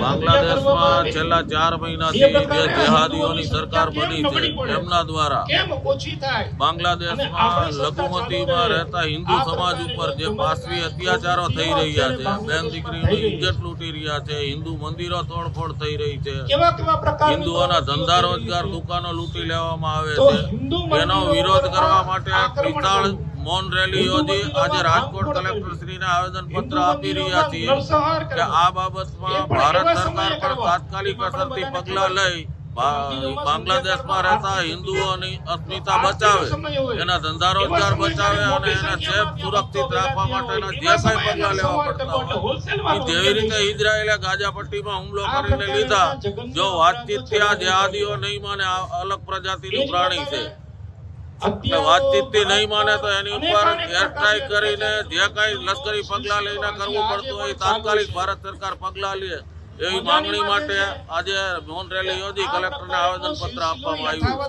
બાંગ્લાદેશમાં છેલ્લા ચાર મહિનાથી જે જેહાદીઓની સરકાર બની છે? એમના દ્વારા. બાંગ્લાદેશમાં લઘુમતીમાં રહેતા હિન્દુ સમાજ ઉપર જે પાસવી અત્યાચારો થઈ રહ્યા છે બેન દીકરીની ઇજ્જત લૂંટી રહ્યા છે હિન્દુ મંદિરો તોડફોડ થઈ રહી છે. હિન્દુઓના ધંધા રોજગાર દુકાનો લૂંટી લેવામાં આવે છે. એનો વિરોધ કરવા માટે થયું. મૌન રેલી યોજી આજે રાજકોટ કલેક્ટર શ્રીને આવેદન પત્ર આપી રહ્યા છીએ કે આ બાબતમાં ભારત સરકાર પણ તાત્કાલિક અસરથી પગલાં લઈ બાંગ્લાદેશમાં રહેતા હિન્દુઓની અસ્મિતા બચાવે. એના ધંધા રોજગાર બચાવે અને એને સેફ સુરક્ષિત રાખવા માટેના જે કઈ પગલાં લેવા પડતા હોય. જેવી રીતે ઇઝરાયેલે ગાઝા પટ્ટીમાં હુમલો કરીને લીધા. જો વાતચીતથી જે જેહાદીઓ નહીં માને અલગ પ્રજાતિનું પ્રાણી છે. વાતચીતથી નહીં માને તો એની ઉપર એર સ્ટ્રાઇક કરીને જે કઈ લશ્કરી પગલાં લઈને કરવું પડતું હોય તાત્કાલિક ભારત સરકાર પગલાં લે એવી માંગણી માટે આજે મૌન રેલી યોજી. કલેક્ટરને આવેદન પત્ર આપવામાં આવ્યું.